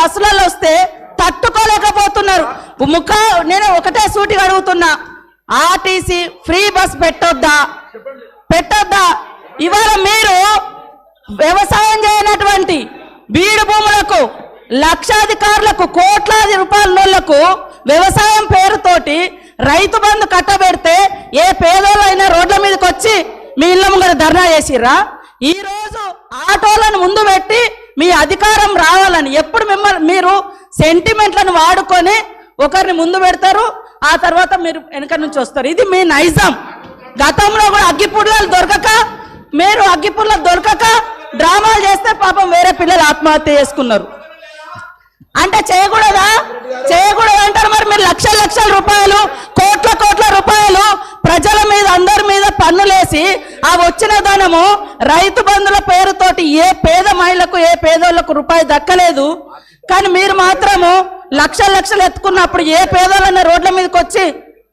బస్సులలో వస్తే తట్టుకోలేకపోతున్నారు. ముఖ నేను ఒకటే సూటిగా అడుగుతున్నా. ఆర్టీసీ ఫ్రీ బస్ పెట్టొద్దా? పెట్టొద్దా? ఇవాళ మీరు వ్యవసాయం చేయనటువంటి బీడు భూములకు లక్షాధికారులకు కోట్లాది రూపాయలకు వ్యవసాయం పేరుతోటి రైతు బంధు కట్టబెడితే ఏ పేదోళ్ళైనా రోడ్ల మీదకి వచ్చి మీ ఇళ్ళ ముంగర ధర్నా చేసిర్రా? ఈరోజు ఆటోలను ముందు పెట్టి మీ అధికారం రావాలని ఎప్పుడు మిమ్మల్ని మీరు సెంటిమెంట్లను వాడుకొని ఒకరిని ముందు పెడతారు ఆ తర్వాత మీరు వెనక నుంచి వస్తారు. ఇది మీ నైజం. గతంలో కూడా అగ్గిపుల్లలు దొరకక మీరు అగ్గిపుల్లలు దొరకక డ్రామాలు చేస్తే పాపం వేరే పిల్లలు ఆత్మహత్య చేసుకున్నారు. అంటే చేయకూడదా? చేయకూడదు అంటారు మరి మీరు లక్షల లక్షల రూపాయలు కోట్ల కోట్ల రూపాయలు ప్రజల మీద అందరి మీద పన్నులేసి వచ్చిన ధనము రైతు బంధుల పేరుతోటి ఏ పేద మహిళకు ఏ పేదోళ్ళకు రూపాయి దక్కలేదు. కానీ మీరు మాత్రము లక్షల లక్షలు ఎత్తుకున్నప్పుడు ఏ పేదోళ్ళన్న రోడ్ల మీదకి వచ్చి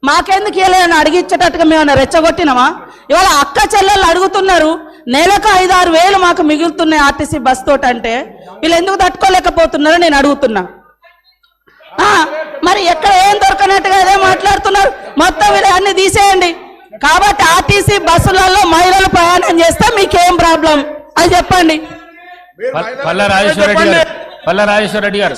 మాకెందుకు ఇవ్వలేదని అడిగిచ్చేటట్టుగా మేము రెచ్చగొట్టినామా? ఇవాళ అక్క చెల్లెళ్ళు అడుగుతున్నారు నెలకు ఐదు ఆరు వేలు మాకు మిగులుతున్నాయి ఆర్టీసీ బస్ తోటి అంటే. వీళ్ళు ఎందుకు తట్టుకోలేకపోతున్నారో నేను అడుగుతున్నా. మరి ఎక్కడ ఏం దొరకనట్టుగా అదే మాట్లాడుతున్నారు. మొత్తం వీళ్ళు అన్ని తీసేయండి. కాబట్టి ఆర్టీసీ బస్సులలో మహిళలు ప్రయాణం చేస్తే మీకేం ప్రాబ్లం? అది చెప్పండి. పల్ల రాజేశ్వర రెడ్డి గారు పల్ల రాజేశ్వర రెడ్డి గారు